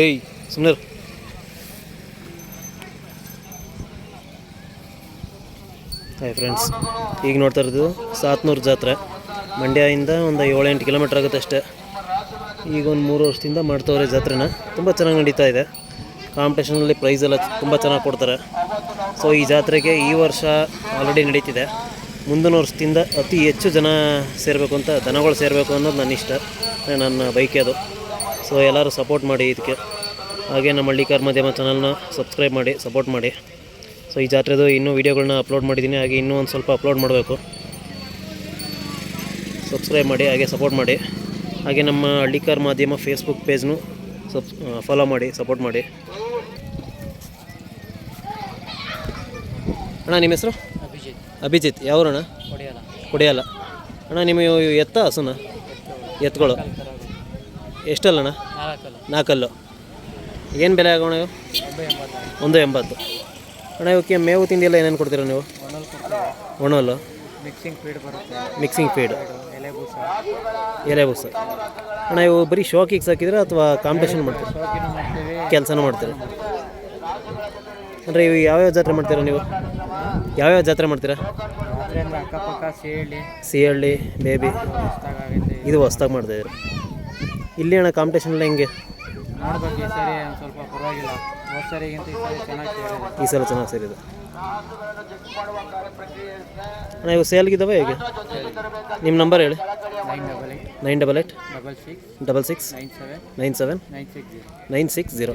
ಏಯ್ ಸುಮ್ಮನೆ hi friends ಈಗ ನೋಡ್ತಾ ಇರೋದು ಸಾತ್ನೂರು ಜಾತ್ರೆ. ಮಂಡ್ಯದಿಂದ ಒಂದು ಏಳೆಂಟು ಕಿಲೋಮೀಟ್ರ್ ಆಗುತ್ತೆ ಅಷ್ಟೇ. ಈಗ ಒಂದು ಮೂರು ವರ್ಷದಿಂದ ಮಾಡ್ತವ್ರೆ ಜಾತ್ರೆನ. ತುಂಬ ಚೆನ್ನಾಗಿ ನಡೀತಾ ಇದೆ. ಕಾಂಪಿಟೇಷನಲ್ಲಿ ಪ್ರೈಸ್ ತುಂಬ ಚೆನ್ನಾಗಿ ಕೊಡ್ತಾರೆ. ಸೊ ಈ ಜಾತ್ರೆಗೆ ಈ ವರ್ಷ ಆಲ್ರೆಡಿ ನಡೀತಿದೆ. ಮುಂದಿನ ವರ್ಷದಿಂದ ಅತಿ ಹೆಚ್ಚು ಜನ ಸೇರಬೇಕು ಅಂತ, ದನಗಳು ಸೇರಬೇಕು ಅನ್ನೋದು ನನ್ನ ಇಷ್ಟ ನನ್ನ ಬೈಕೆ ಅದು. ಸೊ ಎಲ್ಲರೂ ಸಪೋರ್ಟ್ ಮಾಡಿ ಇದಕ್ಕೆ. ಹಾಗೆ ನಮ್ಮ ಹಳ್ಳಿಕಾರ್ ಮಾಧ್ಯಮ ಚಾನಲ್ನ ಸಬ್ಸ್ಕ್ರೈಬ್ ಮಾಡಿ ಸಪೋರ್ಟ್ ಮಾಡಿ. ಸೊ ಈ ಜಾತ್ರೆದು ಇನ್ನೂ ವೀಡಿಯೋಗಳನ್ನ ಅಪ್ಲೋಡ್ ಮಾಡಿದ್ದೀನಿ. ಹಾಗೆ ಇನ್ನೂ ಒಂದು ಸ್ವಲ್ಪ ಅಪ್ಲೋಡ್ ಮಾಡಬೇಕು. ಸಬ್ಸ್ಕ್ರೈಬ್ ಮಾಡಿ ಹಾಗೆ ಸಪೋರ್ಟ್ ಮಾಡಿ. ಹಾಗೆ ನಮ್ಮ ಹಳ್ಳಿಕಾರ್ ಮಾಧ್ಯಮ ಫೇಸ್ಬುಕ್ ಪೇಜ್ನು ಸಬ್ ಫಾಲೋ ಮಾಡಿ ಸಪೋರ್ಟ್ ಮಾಡಿ. ಅಣ್ಣ ನಿಮ್ಮ ಹೆಸರು? ಅಭಿಜಿತ್. ಅಭಿಜಿತ್. ಯಾವ್ರಣ್ಣ? ಹೊಡೆಯಲ್ಲ ಕುಡಿಯಲ್ಲ ಅಣ್ಣ ನಿಮ್ಮ ಎತ್ತ ಹಸುನ? ಎತ್ತುಗಳು. ಎಷ್ಟಲ್ಲಣ್ಣ? ನಾಲ್ಕಲ್ಲ. ನಾಲ್ಕಲ್ಲು ಏನು ಬೆಲೆ ಆಗೋಣ ಇವು? ಒಂದು ಎಂಬತ್ತು. ಅಣ್ಣ ಇವಕ್ಕೆ ಮೇವು ತಿಂಡಿ ಎಲ್ಲ ಏನೇನು ಕೊಡ್ತೀರ ನೀವು? ಒಣಲ್ಲು. ಮಿಕ್ಸಿಂಗ್ ಫೀಡ್ ಬರುತ್ತೆ ಮಿಕ್ಸಿಂಗ್ ಫೀಡ್ ಎಲೆ ಬೂಸ. ಅಣ್ಣ ಇವು ಬರೀ ಶೋಕಿಗೆ ಸಾಕಿದ್ರೆ ಅಥವಾ ಕಾಂಪಿಟೇಷನ್ ಮಾಡ್ತೀರಾ? ಕೆಲಸನೂ ಮಾಡ್ತೀರಾ? ಅಂದರೆ ಇವು ಯಾವ್ಯಾವ ಜಾತ್ರೆ ಮಾಡ್ತೀರಾ ನೀವು? ಯಾವ್ಯಾವ ಜಾತ್ರೆ ಮಾಡ್ತೀರಾ? ಸಿಹಳ್ಳಿ ಬೇಬಿ. ಇದು ಹೊಸ್ದಾಗಿ ಮಾಡ್ತಾಯಿದ್ರು ಇಲ್ಲಿ ಅಣ್ಣ ಕಾಂಪಿಟೇಷನ್ ಎಲ್ಲ ಹೆಂಗೆ? ನೋಡ್ಬೇಕು ಈ ಸರಿ ಸ್ವಲ್ಪ ಪರವಾಗಿಲ್ಲ. ಹೋದ ಸರಿಗಿಂತ ಈ ಸರಿ ಚೆನ್ನಾಗಿ ಸೇರಿದೆ. ಈ ಸಲ ಚೆನ್ನಾಗಿ ಸೇರಿದೆ. ಅಣ್ಣ ಇವು ಸೇಲ್ಗಿದ್ದಾವೆ ಹೇಗೆ? ನಿಮ್ಮ ನಂಬರ್ ಹೇಳಿ. Nine double eight nine double double six double six nine seven nine seven nine six zero nine six zero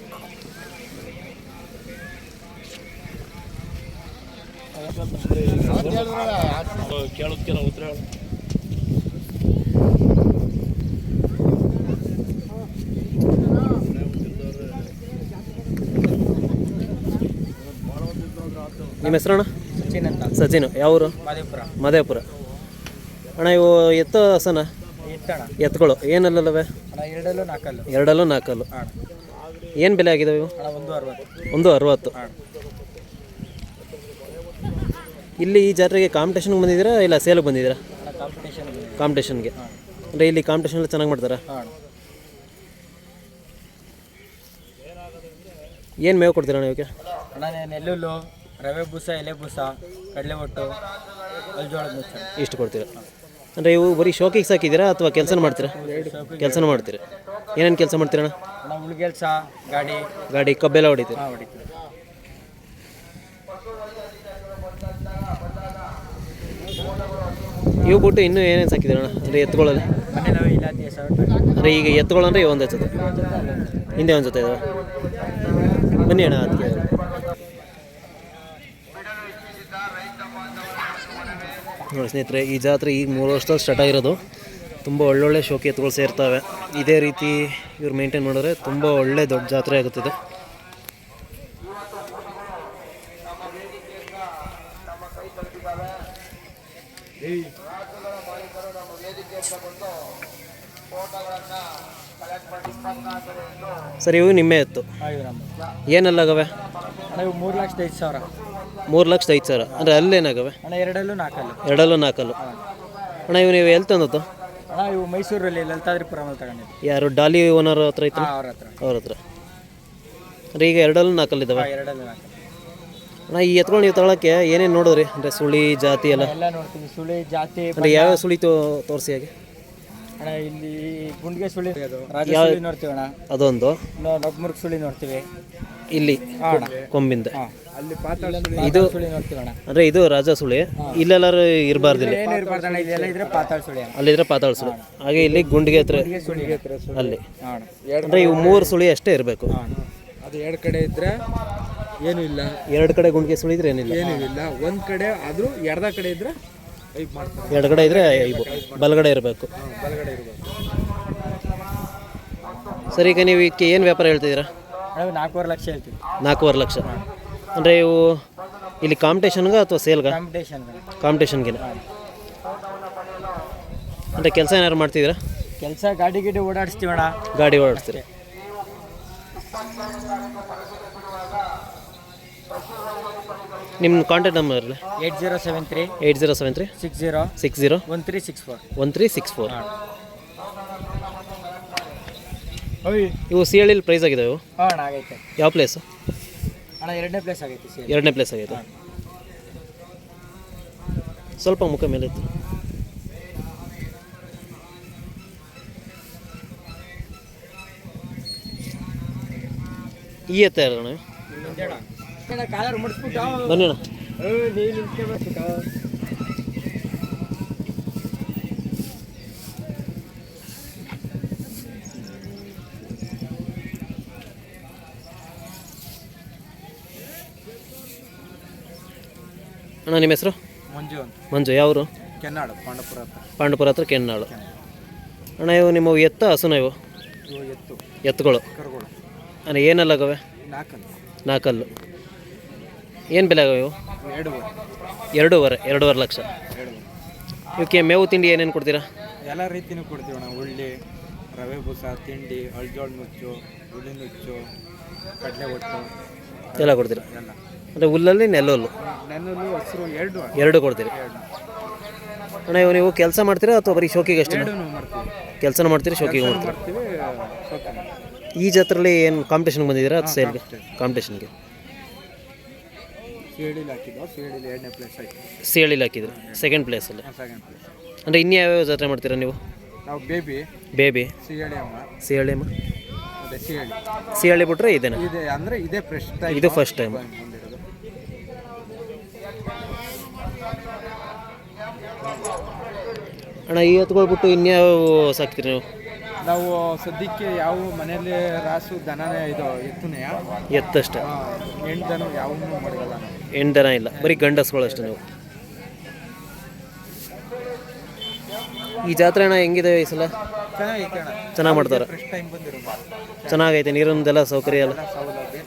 ನಿಮ್ಮ ಹೆಸರಣ್ಣ? ಸಚಿನ್ ಅಂತ. ಸಚಿನ್. ಯಾವೂರು ಮದೇಪುರ ಮದೇಪುರ ಅಣ್ಣ ಇವು ಎತ್ತ ಹಸನ ಎತ್ತಣ. ಎತ್ತುಗಳು. ಏನಲ್ಲವೇ ಎರಡಲ್ಲೂ ನಾಲ್ಕಲ್ಲು ಎರಡಲ್ಲೂ ನಾಲ್ಕಲ್ಲು ಏನು ಬೆಲೆ ಆಗಿದೆ ಇವು? ಒಂದು ಅರವತ್ತು. ಒಂದು ಅರವತ್ತು. ಇಲ್ಲಿ ಈ ಜಾತ್ರೆಗೆ ಕಾಂಪಿಟೇಷನ್ಗೆ ಬಂದಿದ್ದೀರಾ ಇಲ್ಲ ಸೇಲ್ಗೆ ಬಂದಿದ್ದೀರಾ? ಕಾಂಪಿಟೇಷನ್ಗೆ ಅಂದರೆ ಇಲ್ಲಿ ಕಾಂಪಿಟೇಷನ್ ಎಲ್ಲ ಚೆನ್ನಾಗಿ ಮಾಡ್ತಾರಾ? ಏನು ಮೇವು ಕೊಡ್ತೀರಾ ನೀವು ನೆಲ್ಲುಲ್ಲು ರವೆ ಬೂಸ ಎಲೆ ಬೂಸ ಕಡಲೆ ಒಟ್ಟು ಇಷ್ಟು ಕೊಡ್ತೀರಾ? ಅಂದರೆ ಇವು ಬರೀ ಶೋಕಿಗೆ ಸಾಕಿದ್ದೀರಾ ಅಥವಾ ಕೆಲಸ ಮಾಡ್ತೀರಾ? ಕೆಲಸ ಮಾಡ್ತೀರಾ? ಏನೇನು ಕೆಲಸ ಮಾಡ್ತೀರ ಅಣ್ಣ ಅಣ್ಣ ಉಳ್ಗೆಲ್ಸ ಗಾಡಿ. ಗಾಡಿ ಕಬ್ಬೆಲ್ಲ ಹೊಡಿತೀರ? ಇವು ಬಿಟ್ಟು ಇನ್ನೂ ಏನೇನು ಸಾಕಿದ್ದೀರಾ ಅಣ್ಣ ಅಂದರೆ ಎತ್ತುಗಳಲ್ಲಿ? ಅಂದರೆ ಈಗ ಎತ್ತುಗಳಂದ್ರೆ ಒಂದು ಜೊತೆ? ಹಿಂದೆ ಒಂದು ಜೊತೆ ಇದಾವೆ? ಬನ್ನಿ ಅಣ್ಣ ಅದಕ್ಕೆ. ನೋಡಿ ಸ್ನೇಹಿತರೆ ಈ ಜಾತ್ರೆ ಈಗ ಮೂರು ವರ್ಷದಲ್ಲಿ ಸ್ಟಾರ್ಟ್ ಆಗಿರೋದು. ತುಂಬ ಒಳ್ಳೊಳ್ಳೆ ಶೋಕಿ ಎತ್ತುಗಳು ಸೇರ್ತವೆ. ಇದೇ ರೀತಿ ಇವ್ರು ಮೇಂಟೈನ್ ಮಾಡಿದ್ರೆ ತುಂಬ ಒಳ್ಳೆ ದೊಡ್ಡ ಜಾತ್ರೆ ಆಗುತ್ತದೆ. ಸರಿ ಇವು ನಿಮ್ಮೆ ಇತ್ತು ಏನೆಲ್ಲ ಇವು ಮೂರು ಲಕ್ಷದ ಐದು ಸಾವಿರ. ಮೂರು ಲಕ್ಷದ ಐದು ಸಾವಿರ. ಅಂದರೆ ಅಲ್ಲೇನಾಗವೆ ಅಣ್ಣ ಎರಡಲ್ಲೂ ನಾಲ್ಕಲ್ಲು ಎರಡಲ್ಲೂ ನಾಲ್ಕಲ್ಲು ಅಣ್ಣ ಇವ್ ನೀವು ಎಲ್ಲಿ ತಂದದ್ದು? ಅಣ್ಣ ಇವು ಮೈಸೂರಲ್ಲಿ ಲಲಿತಾದ್ರಿಪುರಮಲ್ಲಿ ತಗೊಂಡಿದ್ದು. ಯಾರು ಡಾಲಿ ಓನರ್ ಹತ್ರ ಐತೆ ಹಾಂ ಅವ್ರ ಹತ್ರ. ಅವ್ರ ಹತ್ರ. ಅಂದರೆ ಈಗ ಎರಡಲ್ಲೂ ನಾಲ್ಕಲ್ಲಿ ಇದಾವೆ? ಎರಡಲ್ಲೂ ಅಣ್ಣ ಈ ಎತ್ಕೊಂಡು ನೀವು ತಗೊಳಕ್ಕೆ ಏನೇನು ನೋಡಿದ್ರಿ? ಅಂದರೆ ಸುಳಿ ಜಾತಿ ಎಲ್ಲ? ಎಲ್ಲ ನೋಡ್ತೀವಿ. ಸುಳಿ ಜಾತಿ ಅಂದರೆ ಯಾವ ಸುಳಿ ತೋ ತೋರಿಸಿ ಹಾಗೆ? ಅಣ್ಣ ಇಲ್ಲಿ ಗುಂಡಿಗೆ ಸುಳಿ ಅದು ರಾಜ ಸುಳಿ ನೋಡ್ತೀವಿ ಅಣ್ಣ. ಅದೊಂದು. ನೊಬ್ಬಮುರ್ಗ್ ಸುಳಿ ನೋಡ್ತೀವಿ. ಇಲ್ಲಿ ಕೊಂಬಿಂದ. ಅಲ್ಲಿ ಪಾತಾಳ ಇದು ಅಂದ್ರೆ ಇದು ರಾಜ ಸುಳಿ. ಇಲ್ಲೆಲ್ಲಾರು ಇರ್ಬಾರ್ದು ಇದ್ರೆ ಸುಳಿ ಅಣ್ಣ. ಅಲ್ಲಿದ್ರೆ ಪಾತಾಳ ಸುಳಿ. ಹಾಗೆ ಇಲ್ಲಿ ಗುಂಡಿಗೆ ಹತ್ರ ಸುಳಿ ಅಲ್ಲಿ. ಅಂದ್ರೆ ಇವು ಮೂರು ಸುಳಿ ಅಷ್ಟೇ ಇರಬೇಕು. ಅದು ಎರಡು ಕಡೆ ಇದ್ರೆ ಏನೂ ಇಲ್ಲ. ಎರಡು ಕಡೆ ಗುಂಡಿಗೆ ಸುಳಿದ್ರೆ ಏನಿಲ್ಲ. ಏನಿಲ್ಲ ಇಲ್ಲ. ಒಂದು ಕಡೆ ಆದರೂ ಎರಡ ಕಡೆ ಇದ್ರೆ ಎರಡು ಕಡೆ ಇದ್ರೆ ಐಬು ಬಲಗಡೆ ಇರಬೇಕು. ಬಲಗಡೆ ಇರ್ಬೇಕು. ಸರ್ ಈಗ ನೀವು ಇದಕ್ಕೆ ಏನು ವ್ಯಾಪಾರ ಹೇಳ್ತಿದ್ದೀರಾ? ನಾಲ್ಕೂವರೆ ಲಕ್ಷ ಹೇಳ್ತೀವಿ. ನಾಲ್ಕೂವರೆ ಲಕ್ಷ. ಅಂದರೆ ಇವು ಇಲ್ಲಿ ಕಾಂಪಿಟೇಷನ್ಗೆ ಅಥವಾ ಸೇಲ್ಗೆ ಕಾಂಪಿಟೇಷನ್ ಕಾಂಪಿಟೇಷನ್ಗೆ ಅಂದರೆ ಕೆಲಸ ಏನಾದ್ರು ಮಾಡ್ತಿದ್ದೀರಾ? ಕೆಲಸ ಗಾಡಿ ಗಿಡಿ ಓಡಾಡಿಸ್ತೀವಣ್ಣ. ಗಾಡಿ ಓಡಾಡಿಸ್ತೀರಿ? ನಿಮ್ಮ contact number eight zero seven three eight zero seven three six zero six zero one three six four. One three six four. ಇವು ಸಿ ಹಳ್ಳಿಲಿ ಪ್ರೈಸ್ ಆಗಿದೆ ಇವು. ಹಾಂ ಅಣ್ಣ ಆಗೈತೆ. ಯಾವ ಪ್ಲೇಸು ಅಣ್ಣ ಎರಡನೇ ಪ್ಲೇಸ್ ಆಗೈತೆ ಸೇರಿ ಎರಡನೇ ಪ್ಲೇಸ್ ಆಗೈತೆ. ಸ್ವಲ್ಪ ಮುಖ ಮೇಲೆ ಇತ್ತು ಈ ಎತ್ತ ಅಣ್ಣ? ಬನ್ನಿ ಅಣ್ಣ. ಅಣ್ಣ ನಿಮ್ಮ ಹೆಸರು? ಮಂಜು ಅಂತ. ಮಂಜು ಯಾವರು? ಕೆನ್ನಾಳು ಪಾಂಡಪುರ ಹತ್ರ. ಪಾಂಡಪುರ ಹತ್ರ ಕೆನ್ನಾಳು. ಅಣ್ಣ ಇವು ನಿಮ್ಮ ಎತ್ತ ಹಸುನ ಇವು ಇವು ಎತ್ತು. ಎತ್ತುಗಳು. ಕರುಗಳು. ಅಣ್ಣ ಏನಲ್ಲ ಆಗವೆ? ನಾಲ್ಕಲ್ಲು ಏನು ಬೆಲೆ ಆಗವೆ ಇವು? ಎರಡೂವರೆ. ಎರಡೂವರೆ ಎರಡೂವರೆ ಲಕ್ಷ. ಇವಕ್ಕೆ ಮೇವು ತಿಂಡಿ ಏನೇನು ಕೊಡ್ತೀರಾ? ಎಲ್ಲ ರೀತಿನೂ ಕೊಡ್ತೀವಣ್ಣ ಉಳ್ಳಿ ರವೆ ಬೂಸ ತಿಂಡಿ ಅಳ್ಜೋಳ್ ನುಚ್ಚು ಹುಳಿ ನುಚ್ಚು ಕಡಲೆ ಒಟ್ಟು. ಎಲ್ಲ ಕೊಡ್ತೀರಾ? ಎಲ್ಲ. ಅಂದರೆ ಹುಲ್ಲಲ್ಲಿ ನೆಲ್ಲುಲ್ಲು. ನೆನ್ನಲು ಹಸಿರು ಎರಡು ಎರಡು ಕೊಡ್ತೀರಿ. ಅಣ್ಣ ಇವು ನೀವು ಕೆಲಸ ಮಾಡ್ತೀರಾ ಅಥವಾ ಬರೀ ಶೋಕಿಗೆ ಅಷ್ಟೇ ಎರಡೂ ಮಾಡ್ತೀವಿ. ಕೆಲಸನ ಮಾಡ್ತೀರಿ ಶೋಕಿಗೆ ಮಾಡ್ತೀರಿ? ಮಾಡ್ತೀವಿ ಈ ಜಾತ್ರೆಯಲ್ಲಿ ಏನು ಕಾಂಪಿಟೇಷನ್ಗೆ ಬಂದಿದ್ದೀರಾ ಅದು ಸೇಲ್ಗೆ ಕಾಂಪಿಟೇಷನ್ಗೆ ಸಿ ಎಡಿಲಿ ಹಾಕಿದ್ವು ಎರಡನೇ ಪ್ಲೇಸ್ ಆಯ್ತು. ಸಿ ಹಳ್ಳಿಲಿ ಸೆಕೆಂಡ್ ಪ್ಲೇಸಲ್ಲಿ ಸೆಕೆಂಡ್ ಪ್ಲೇಸ್ ಅಂದರೆ ಇನ್ಯಾವ್ಯಾವ ಜಾತ್ರೆ ಮಾಡ್ತೀರಾ ನೀವು? ನಾವು ಬೇಬಿ ಬೇಬಿ. ಸಿ ಎಡಿ ಅಮ್ಮ ಸಿ ಹಳ್ಳಿ ಅಮ್ಮ ಅದೇ ಸಿ ಎಡಿ ಸಿ ಹಳ್ಳಿ ಬಿಟ್ರೆ ಇದೇನಾ? ಇದೆ ಅಂದರೆ ಇದೇ ಫ್ರೆಶ್ ಟೈಮ್ ಇದು ಫಸ್ಟ್ ಟೈಮ್ ಅಣ್ಣ ಈ ಎತ್ಗಳು ಬಿಟ್ಟು ಇನ್ಯಾವ ಸಾಕ್ತೀರಿ ನೀವು? ನಾವು ಸದ್ಯಕ್ಕೆ ಯಾವ ಮನೆಯಲ್ಲಿ ರಾಸು ದನನೇ ಇದು ಎತ್ತುನೆಯ ಎತ್ತಷ್ಟೇ? ಎಂಟು ದನ ಯಾವನ್ನೂ ಮಾಡಲ್ಲ ಎಂಟು ದನ ಇಲ್ಲ ಬರೀ ಗಂಡಸ್ಗಳು ಅಷ್ಟೇ ನೀವು? ಈ ಜಾತ್ರೆ ಅಣ್ಣ ಹೆಂಗಿದೆ ಈ ಸಲ? ಚೆನ್ನಾಗೈತೆ ಅಣ್ಣ. ಚೆನ್ನಾಗಿ ಮಾಡ್ತಾರೆ? ಟೈಮ್ ಚೆನ್ನಾಗೈತೆ ನೀರಿಂದೆಲ್ಲ ಸೌಕರ್ಯ ಎಲ್ಲ? ಸೌಲಭ್ಯ